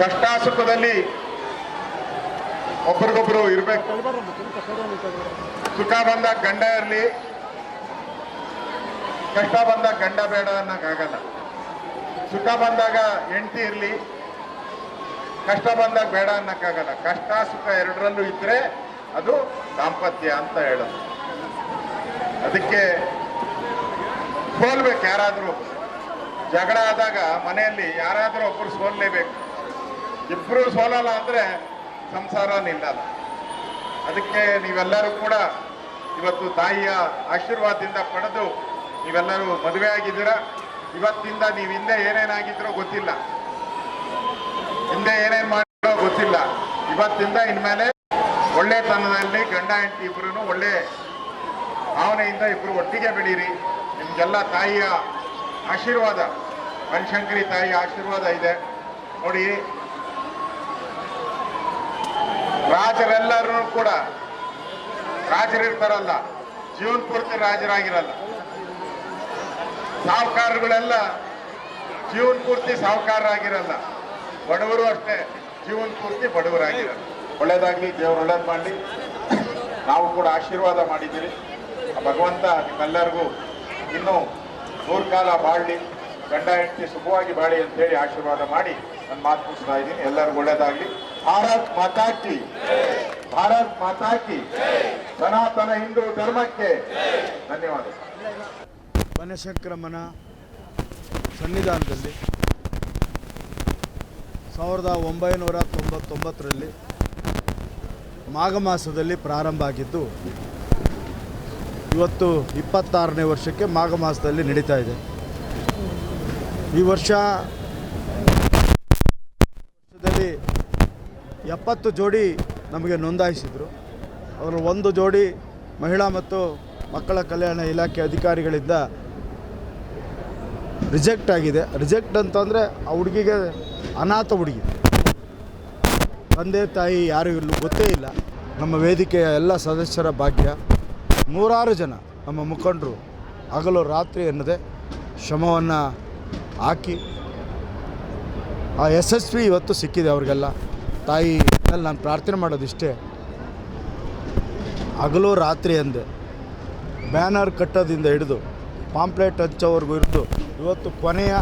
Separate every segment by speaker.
Speaker 1: ಕಷ್ಟ ಸುಖದಲ್ಲಿ ಒಬ್ರಿಗೊಬ್ರು ಇರ್ಬೇಕು. ಸುಖ ಬಂದ ಗಂಡ ಇರಲಿ, ಕಷ್ಟ ಬಂದಾಗ ಗಂಡ ಬೇಡ ಅನ್ನಕ್ಕಾಗಲ್ಲ ಸುಖ ಬಂದಾಗ ಹೆಂಡತಿ ಇರಲಿ, ಕಷ್ಟ ಬಂದಾಗ ಬೇಡ ಅನ್ನಕ್ಕಾಗಲ್ಲ ಕಷ್ಟ, ಸುಖ ಎರಡರಲ್ಲೂ ಇದ್ರೆ ಅದು ದಾಂಪತ್ಯ ಅಂತ ಹೇಳೋದು. ಅದಕ್ಕೆ ಸೋಲ್ಬೇಕು ಯಾರಾದರೂ. ಜಗಳ ಆದಾಗ ಮನೆಯಲ್ಲಿ ಯಾರಾದರೂ ಒಬ್ಬರು ಸೋಲ್ಲೇಬೇಕು. ಇಬ್ಬರು ಸೋಲಲ್ಲ ಅಂದ್ರೆ ಸಂಸಾರ ನಿಲ್ಲಲ್ಲ. ಅದಕ್ಕೆ ನೀವೆಲ್ಲರೂ ಕೂಡ ಇವತ್ತು ತಾಯಿಯ ಆಶೀರ್ವಾದದಿಂದ ಪಡೆದು ನೀವೆಲ್ಲರೂ ಮದುವೆ ಆಗಿದ್ದೀರಾ? ಇವತ್ತಿಂದ ನೀವು ಹಿಂದೆ ಏನೇನಾಗಿದ್ರೋ ಗೊತ್ತಿಲ್ಲ. ಹಿಂದೆ ಏನೇನು ಮಾಡಿದ್ರೋ ಗೊತ್ತಿಲ್ಲ. ಇವತ್ತಿಂದ ಇನ್ಮೇಲೆ ಒಳ್ಳೆತನದಲ್ಲಿ ಗಂಡ, ಹೆಂಡತಿ ಇಬ್ಬರೂ ಒಳ್ಳೆ ಭಾವನೆಯಿಂದ ಇಬ್ಬರು ಒಟ್ಟಿಗೆ ಬೆಳೀರಿ. ನಿಮ್ಗೆಲ್ಲ ತಾಯಿಯ ಆಶೀರ್ವಾದ. ಬನಶಂಕರಿ ತಾಯಿಯ ಆಶೀರ್ವಾದ ಇದೆ. ನೋಡಿ ರಾಜರೆಲ್ಲರೂ ಕೂಡ ರಾಜರಿರ್ತಾರಲ್ಲ ಜೀವನ ಪೂರ್ತಿ ರಾಜರಾಗಿರಲ್ಲ. ಸಾಹುಕಾರಗಳೆಲ್ಲ ಜೀವನ ಪೂರ್ತಿ ಸಾಹುಕಾರರಾಗಿರಲ್ಲ. ಬಡವರು ಅಷ್ಟೇ ಜೀವನ ಪೂರ್ತಿ ಬಡವರಾಗಿರಲ್ಲ. ಒಳ್ಳೇದಾಗಲಿ, ದೇವರು ಒಳ್ಳೇದು ಮಾಡಲಿ. ನಾವು ಕೂಡ ಆಶೀರ್ವಾದ ಮಾಡಿದ್ದೀರಿ. ಆ ಭಗವಂತ ನಿಮ್ಮೆಲ್ಲರಿಗೂ ಇನ್ನೂ ನೂರು ಕಾಲ ಬಾಳಲಿ, ಗಂಡ ಹೆಂಡತಿ ಸುಖವಾಗಿ ಬಾಳಿ ಅಂತೇಳಿ ಆಶೀರ್ವಾದ ಮಾಡಿ. ನನ್ನ ಮಾತು ಮುಗಿಸ್ತಾ ಇದ್ದೀನಿ. ಎಲ್ಲರಿಗೂ ಒಳ್ಳೇದಾಗ್ಲಿ. ಭಾರತ್ ಮಾತಾಕಿ ಭಾರತ್ ಮಾತಾಕಿ ಸನಾತನ ಹಿಂದೂ ಧರ್ಮಕ್ಕೆ ಧನ್ಯವಾದ.
Speaker 2: ಬನಶಂಕರಮ್ಮನ ಸನ್ನಿಧಾನದಲ್ಲಿ ಸಾವಿರದ ಒಂಬೈನೂರ ತೊಂಬತ್ತೊಂಬತ್ತರಲ್ಲಿ ಮಾಘ ಮಾಸದಲ್ಲಿ ಪ್ರಾರಂಭ ಆಗಿದ್ದು, ಇವತ್ತು ಇಪ್ಪತ್ತಾರನೇ ವರ್ಷಕ್ಕೆ ಮಾಘ ಮಾಸದಲ್ಲಿ ನಡೀತಾ ಇದೆ. ಈ ವರ್ಷ ಎಪ್ಪತ್ತು ಜೋಡಿ ನಮಗೆ ನೋಂದಾಯಿಸಿದರು. ಅದರ ಒಂದು ಜೋಡಿ ಮಹಿಳಾ ಮತ್ತು ಮಕ್ಕಳ ಕಲ್ಯಾಣ ಇಲಾಖೆ ಅಧಿಕಾರಿಗಳಿಂದ ರಿಜೆಕ್ಟ್ ಆಗಿದೆ. ರಿಜೆಕ್ಟ್ ಅಂತಂದರೆ ಆ ಹುಡುಗಿಗೆ ಅನಾಥ ಹುಡುಗಿ. ತಂದೆ, ತಾಯಿ ಯಾರು ಇಲ್ಲೂ ಗೊತ್ತೇ ಇಲ್ಲ. ನಮ್ಮ ವೇದಿಕೆಯ ಎಲ್ಲ ಸದಸ್ಯರ ಭಾಗ್ಯ. ನೂರಾರು ಜನ ನಮ್ಮ ಮುಖಂಡರು ಹಗಲು ರಾತ್ರಿ ಎನ್ನದೆ ಶ್ರಮವನ್ನು ಹಾಕಿ ಆ ಯಶಸ್ವಿ ಇವತ್ತು ಸಿಕ್ಕಿದೆ ಅವ್ರಿಗೆಲ್ಲ. ತಾಯಿ ಅಲ್ಲಿ ನಾನು ಪ್ರಾರ್ಥನೆ ಮಾಡೋದಿಷ್ಟೇ. ಹಗಲು ರಾತ್ರಿ ಅಂದೆ. ಬ್ಯಾನರ್ ಕಟ್ಟೋದಿಂದ ಹಿಡಿದು, ಪಾಂಪ್ಲೆಟ್ ಹಚ್ಚೋವರೆಗೂ ಹಿಡಿದು, ಇವತ್ತು ಕೊನೆಯ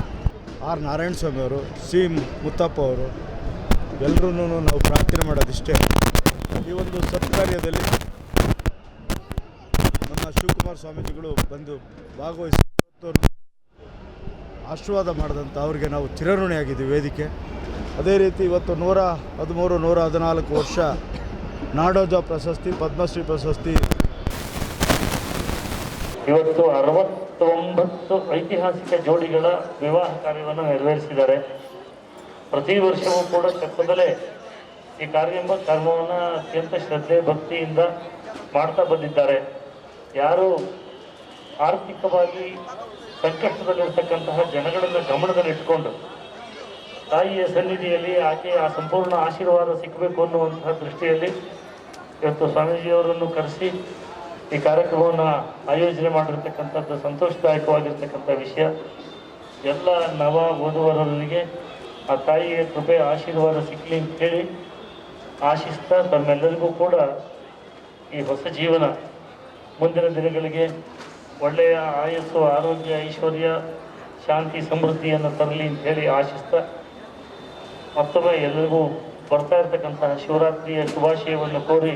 Speaker 2: ಆರ್ ನಾರಾಯಣ ಸ್ವಾಮಿ ಅವರು ಸಿ ಮುತ್ತಪ್ಪ ಅವರು ಎಲ್ಲರೂ ನಾವು ಪ್ರಾರ್ಥನೆ ಮಾಡೋದಿಷ್ಟೇ. ಈ ಒಂದು ಸತ್ಕಾರ್ಯದಲ್ಲಿ ನಮ್ಮ ಶಿವಕುಮಾರ್ ಸ್ವಾಮೀಜಿಗಳು ಬಂದು ಭಾಗವಹಿಸಿ, ಆಶೀರ್ವಾದ ಮಾಡಿದಂಥ ಅವ್ರಿಗೆ ನಾವು ಚಿರಋಣಿಯಾಗಿದ್ದೀವಿ ವೇದಿಕೆ. ಅದೇ ರೀತಿ ಇವತ್ತು ನೂರ ಹದಿಮೂರು, ನೂರ ಹದಿನಾಲ್ಕು ವರ್ಷ ನಾಡೋಜ ಪ್ರಶಸ್ತಿ, ಪದ್ಮಶ್ರೀ ಪ್ರಶಸ್ತಿ.
Speaker 3: ಇವತ್ತು ಅರವತ್ತೊಂಬತ್ತು ಐತಿಹಾಸಿಕ ಜೋಡಿಗಳ ವಿವಾಹ ಕಾರ್ಯವನ್ನು ನೆರವೇರಿಸಿದ್ದಾರೆ. ಪ್ರತಿ ವರ್ಷವೂ ಕೂಡ ಚಕ್ಕದಲ್ಲೇ ಈ ಕಾರ್ಯ ಎಂಬ ಕರ್ಮವನ್ನು ಅತ್ಯಂತ ಶ್ರದ್ಧೆ, ಭಕ್ತಿಯಿಂದ ಮಾಡ್ತಾ ಬಂದಿದ್ದಾರೆ. ಯಾರು ಆರ್ಥಿಕವಾಗಿ ಸಂಕಷ್ಟದಲ್ಲಿರ್ತಕ್ಕಂತಹ ಜನಗಳನ್ನು ಗಮನದಲ್ಲಿಟ್ಟುಕೊಂಡು ತಾಯಿಯ ಸನ್ನಿಧಿಯಲ್ಲಿ ಆಕೆ ಆ ಸಂಪೂರ್ಣ ಆಶೀರ್ವಾದ ಸಿಕ್ಕಬೇಕು ಅನ್ನುವಂತಹ ದೃಷ್ಟಿಯಲ್ಲಿ ಇವತ್ತು ಸ್ವಾಮೀಜಿಯವರನ್ನು ಕರೆಸಿ ಈ ಕಾರ್ಯಕ್ರಮವನ್ನು ಆಯೋಜನೆ ಮಾಡಿರ್ತಕ್ಕಂಥದ್ದು ಸಂತೋಷದಾಯಕವಾಗಿರ್ತಕ್ಕಂಥ ವಿಷಯ. ಎಲ್ಲ ನವ ಓದುವರರಿಗೆ ಆ ತಾಯಿಯ ಕೃಪೆ, ಆಶೀರ್ವಾದ ಸಿಕ್ಕಲಿ ಅಂತ ಹೇಳಿ ಆಶಿಸ್ತಾ ತಮ್ಮೆಲ್ಲರಿಗೂ ಕೂಡ ಈ ಹೊಸ ಜೀವನ ಮುಂದಿನ ದಿನಗಳಿಗೆ ಒಳ್ಳೆಯ ಆಯಸ್ಸು, ಆರೋಗ್ಯ, ಐಶ್ವರ್ಯ, ಶಾಂತಿ, ಸಮೃದ್ಧಿಯನ್ನು ತರಲಿ ಅಂತ ಹೇಳಿ ಆಶಿಸ್ತಾ. ಮತ್ತೊಮ್ಮೆ ಎಲ್ಲರಿಗೂ ಬರ್ತಾ ಇರತಕ್ಕಂತಹ ಶಿವರಾತ್ರಿಯ ಶುಭಾಶಯವನ್ನು ಕೋರಿ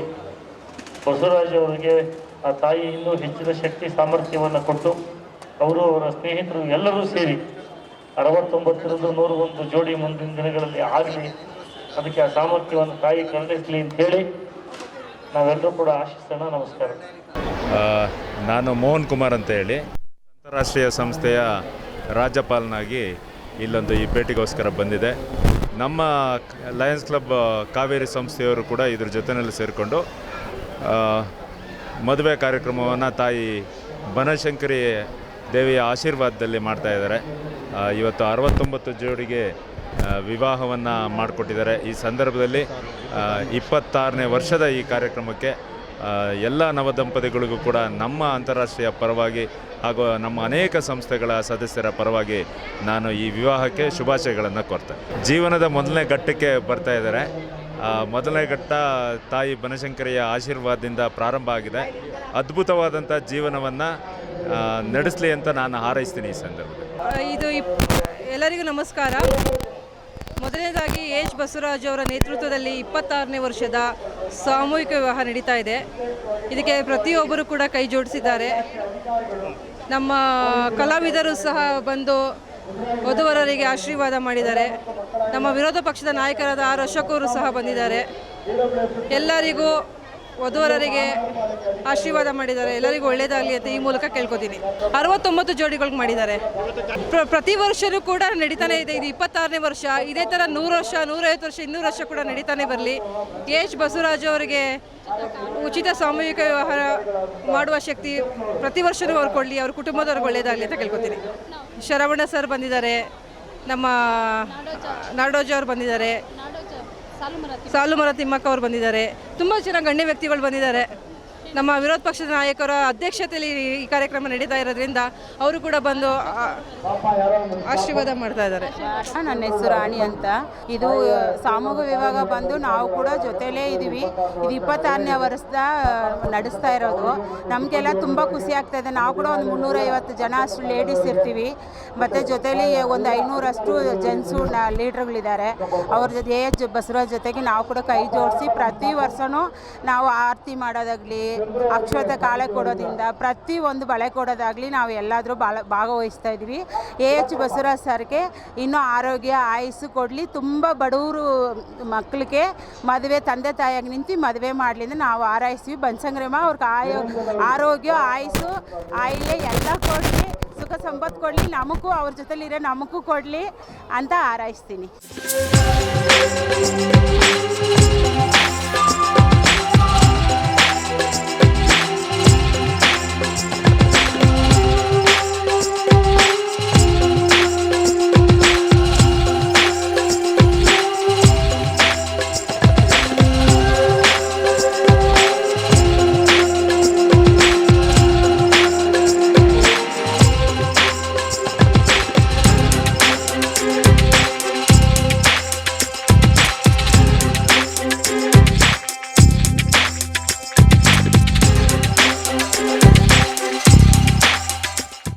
Speaker 3: ಬಸವರಾಜ್ ಅವರಿಗೆ ಆ ತಾಯಿ ಇನ್ನೂ ಹೆಚ್ಚಿನ ಶಕ್ತಿ ಸಾಮರ್ಥ್ಯವನ್ನು ಕೊಟ್ಟು ಅವರು ಅವರ ಸ್ನೇಹಿತರು ಎಲ್ಲರೂ ಸೇರಿ ಅರವತ್ತೊಂಬತ್ತರಿಂದ ನೂರು ಒಂದು ಜೋಡಿ ಮುಂದಿನ ದಿನಗಳಲ್ಲಿ ಆಗಲಿ, ಅದಕ್ಕೆ ಆ ಸಾಮರ್ಥ್ಯವನ್ನು ತಾಯಿ ಕರುಣಿಸಲಿ ಅಂತ ಹೇಳಿ ನಾವೆಲ್ಲರೂ ಕೂಡ ಆಶಿಸೋಣ, ನಮಸ್ಕಾರ.
Speaker 4: ನಾನು ಮೋಹನ್ ಕುಮಾರ್ ಅಂತ ಹೇಳಿ. ಅಂತಾರಾಷ್ಟ್ರೀಯ ಸಂಸ್ಥೆಯ ರಾಜ್ಯಪಾಲನಾಗಿ ಇಲ್ಲೊಂದು ಈ ಭೇಟಿಗೋಸ್ಕರ ಬಂದಿದೆ ನಮ್ಮ ಲಯನ್ಸ್ ಕ್ಲಬ್ ಕಾವೇರಿ ಸಂಸ್ಥೆಯವರು ಕೂಡ ಇದ್ರ ಜೊತೆಯಲ್ಲಿ ಸೇರಿಕೊಂಡು ಮದುವೆ ಕಾರ್ಯಕ್ರಮವನ್ನು ತಾಯಿ ಬನಶಂಕರಿ ದೇವಿಯ ಆಶೀರ್ವಾದದಲ್ಲಿ ಮಾಡ್ತಾ ಇದ್ದಾರೆ. ಇವತ್ತು ಅರವತ್ತೊಂಬತ್ತು ಜೋಡಿಗೆ ವಿವಾಹವನ್ನು ಮಾಡಿಕೊಟ್ಟಿದ್ದಾರೆ. ಈ ಸಂದರ್ಭದಲ್ಲಿ ಇಪ್ಪತ್ತಾರನೇ ವರ್ಷದ ಈ ಕಾರ್ಯಕ್ರಮಕ್ಕೆ ಎಲ್ಲ ನವದಂಪತಿಗಳಿಗೂ ಕೂಡ ನಮ್ಮ ಅಂತಾರಾಷ್ಟ್ರೀಯ ಪರವಾಗಿ ಹಾಗೂ ನಮ್ಮ ಅನೇಕ ಸಂಸ್ಥೆಗಳ ಸದಸ್ಯರ ಪರವಾಗಿ ನಾನು ಈ ವಿವಾಹಕ್ಕೆ ಶುಭಾಶಯಗಳನ್ನು ಕೋರ್ತೇನೆ ಜೀವನದ ಮೊದಲನೇ ಘಟ್ಟಕ್ಕೆ ಬರ್ತಾ ಇದ್ದಾರೆ. ಮೊದಲನೇ ಘಟ್ಟ ತಾಯಿ ಬನಶಂಕರಿಯ ಆಶೀರ್ವಾದದಿಂದ ಪ್ರಾರಂಭ ಆಗಿದೆ. ಅದ್ಭುತವಾದಂಥ ಜೀವನವನ್ನು ನಡೆಸಲಿ ಅಂತ ನಾನು ಹಾರೈಸ್ತೀನಿ ಈ ಸಂದರ್ಭದಲ್ಲಿ.
Speaker 5: ಇದು ಎಲ್ಲರಿಗೂ ನಮಸ್ಕಾರ. ಮೊದಲನೇದಾಗಿ ಎಚ್ ಬಸವರಾಜ್ ಅವರ ನೇತೃತ್ವದಲ್ಲಿ ಇಪ್ಪತ್ತಾರನೇ ವರ್ಷದ ಸಾಮೂಹಿಕ ವಿವಾಹ ನಡೀತಾ ಇದೆ. ಇದಕ್ಕೆ ಪ್ರತಿಯೊಬ್ಬರು ಕೂಡ ಕೈ ಜೋಡಿಸಿದ್ದಾರೆ. ನಮ್ಮ ಕಲಾವಿದರು ಸಹ ಬಂದು ವಧುವರರಿಗೆ ಆಶೀರ್ವಾದ ಮಾಡಿದ್ದಾರೆ. ನಮ್ಮ ವಿರೋಧ ಪಕ್ಷದ ನಾಯಕರಾದ ಆರ್ ಅಶೋಕ್ ಅವರು ಸಹ ಬಂದಿದ್ದಾರೆ. ಎಲ್ಲರಿಗೂ ವಧುವರರಿಗೆ ಆಶೀರ್ವಾದ ಮಾಡಿದ್ದಾರೆ. ಎಲ್ಲರಿಗೂ ಒಳ್ಳೇದಾಗಲಿ ಅಂತ ಈ ಮೂಲಕ ಕೇಳ್ಕೊತೀನಿ. ಅರವತ್ತೊಂಬತ್ತು ಜೋಡಿಗಳಿಗೆ ಮಾಡಿದ್ದಾರೆ. ಪ್ರ, ಪ್ರತಿ ವರ್ಷವೂ ಕೂಡ ನಡೀತಾನೆ ಇದೆ. ಇದು ಇಪ್ಪತ್ತಾರನೇ ವರ್ಷ. ಇದೇ ಥರ ನೂರು ವರ್ಷ, ನೂರೈವತ್ತು ವರ್ಷ, ಇನ್ನೂರು ವರ್ಷ ಕೂಡ ನಡೀತಾನೆ ಬರಲಿ. ಎಚ್. ಬಸವರಾಜು ಅವರಿಗೆ ಉಚಿತ ಸಾಮೂಹಿಕ ವ್ಯವಹಾರ ಮಾಡುವ ಶಕ್ತಿ ಪ್ರತಿ ವರ್ಷವೂ ಅವ್ರು ಕೊಡಲಿ. ಅವ್ರ ಕುಟುಂಬದವ್ರಿಗೆ ಒಳ್ಳೇದಾಗಲಿ ಅಂತ ಕೇಳ್ಕೊತೀನಿ. ಶರವಣ ಸರ್ ಬಂದಿದ್ದಾರೆ. ನಮ್ಮ ನಾಡೋಜ ಅವರು ಬಂದಿದ್ದಾರೆ. ಸಾಲುಮರ ತಿಮ್ಮಕ್ಕ. ಅವರು ಬಂದಿದ್ದಾರೆ. ತುಂಬ ಜನ ಗಣ್ಯ ವ್ಯಕ್ತಿಗಳು ಬಂದಿದ್ದಾರೆ. ನಮ್ಮ ವಿರೋಧ ಪಕ್ಷದ ನಾಯಕರ ಅಧ್ಯಕ್ಷತೆಯಲ್ಲಿ ಈ ಕಾರ್ಯಕ್ರಮ ನಡೀತಾ ಇರೋದ್ರಿಂದ ಅವರು ಕೂಡ ಬಂದು ಆಶೀರ್ವಾದ ಮಾಡ್ತಾ ಇದ್ದಾರೆ.
Speaker 6: ನನ್ನ ಹೆಸರು ರಾಣಿ ಅಂತ. ಇದು ಸಾಮೂಹ ವಿಭಾಗ ಬಂದು ನಾವು ಕೂಡ ಜೊತೆಲೇ ಇದ್ದೀವಿ ಇದು ಇಪ್ಪತ್ತಾರನೇ ವರ್ಷದ ನಡೆಸ್ತಾ ಇರೋದು. ನಮಗೆಲ್ಲ ತುಂಬ ಖುಷಿ ಆಗ್ತಾ ಇದೆ. ನಾವು ಕೂಡ ಒಂದು ಮುನ್ನೂರೈವತ್ತು ಜನ ಅಷ್ಟು ಲೇಡೀಸ್ ಇರ್ತೀವಿ. ಮತ್ತು ಜೊತೆಲಿ ಒಂದು ಐನೂರಷ್ಟು ಜೆಂಟ್ಸು ನ ಲೀಡ್ರ್ಗಳಿದ್ದಾರೆ ಅವ್ರ ಜೊತೆ ಎ ಬಸವರಾಜ್ ಜೊತೆಗೆ ನಾವು ಕೂಡ ಕೈ ಜೋಡಿಸಿ ಪ್ರತಿ ವರ್ಷವೂ ನಾವು ಆರತಿ ಮಾಡೋದಾಗಲಿ ಅಕ್ಷತೆ ಕಾಳೆ ಕೊಡೋದ್ರಿಂದ ಪ್ರತಿ ಒಂದು ಬಳೆ ಕೊಡೋದಾಗಲಿ ನಾವು ಎಲ್ಲಾದರೂ ಬಾಳ ಭಾಗವಹಿಸ್ತಾ ಇದ್ವಿ ಎ ಎಚ್ ಬಸವರಾಜ್ ಸರ್ಗೆ ಇನ್ನೂ ಆರೋಗ್ಯ, ಆಯಸ್ಸು ಕೊಡಲಿ. ತುಂಬ ಬಡವರು ಮಕ್ಕಳಿಗೆ ಮದುವೆ, ತಂದೆ, ತಾಯಿಯಾಗಿ ನಿಂತು ಮದುವೆ ಮಾಡಲಿ ಅಂತ ನಾವು ಆರೈಸ್ತೀವಿ. ಬನಸಂಗ್ರಮ ಅವ್ರಿಗೆ ಆಯೋ, ಆರೋಗ್ಯ, ಆಯಸ್ಸು, ಆಯಿಲೆ ಎಲ್ಲ ಕೊಡಲಿ. ಸುಖ ಸಂಪತ್ತು ಕೊಡಲಿ. ನಮಗೂ ಅವ್ರ ಜೊತೆಲಿರೋ ನಮಗೂ ಕೊಡಲಿ ಅಂತ ಹಾರೈಸ್ತೀನಿ